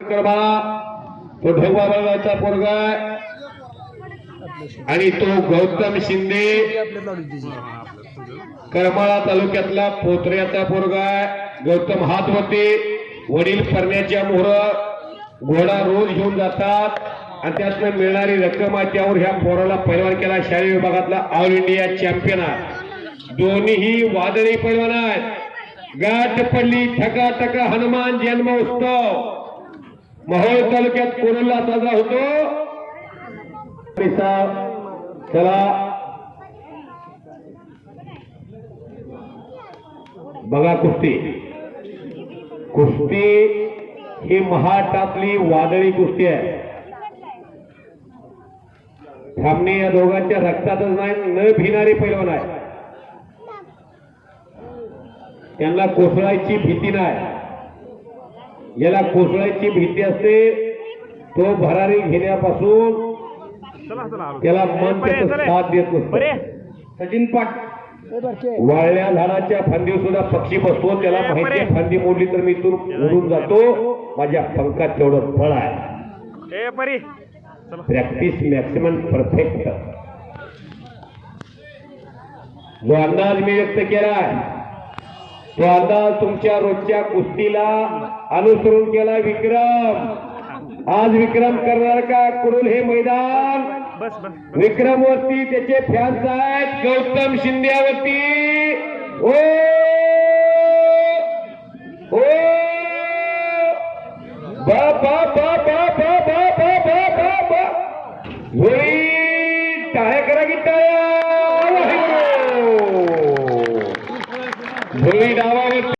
तो ढोबा पोरगा आणि तो गौतम शिंदे. करमाळा तालुक्यातला पोत्र्याचा पोरगा आहे. हात होते वडील करण्याच्या मोहर. घोडा रोज घेऊन जातात. आणि त्यातनं मिळणारी रक्कम आहे त्यावर ह्या पोराला पैलवान केला. शालेय विभागातला ऑल इंडिया चॅम्पियन आहे. दोन्हीही वादळी पैलवान आहेत. गाठ पडली ठका ठका हनुमान जन्म उत्सव महोळ तालुक्यात कोरोला साजरा होतो. पैसा चला. बघा कुस्ती. कुस्ती ही महाटातली वादळी कुस्ती आहे. थांबणे या दोघांच्या रक्तातच नाही न भिणारी पैलवान आहे. त्यांना कोसळायची भीती नाही. ज्याला कोसळायची भीती असते. तो भरारी घेण्यापासून त्याला मन त्याचं साथ देत नसतं. सचिन पाट वाळल्या झाडाच्या फांदी सुद्धा पक्षी बसतो. त्याला माहिती आहे फांदी मोडली तर मी इथून उडून जातो. माझ्या पंखात तेवढं फळ आहे. ए परी. चला. प्रॅक्टिस मॅक्सिमम परफेक्ट जो अंदाज मी व्यक्त केला तो अंदाज तुमच्या रोजच्या कुस्तीला अनुसरून केला विक्रम. आज विक्रम करणार का? कुरुल हे मैदान. बस बस विक्रम वरती त्याचे फॅन्स आहेत. गौतम शिंद्यावरती ओ! ओ! बा बा बा बा बा बा बा बा बा बा. होळी टाळ्या करा की टाळ्या. Luis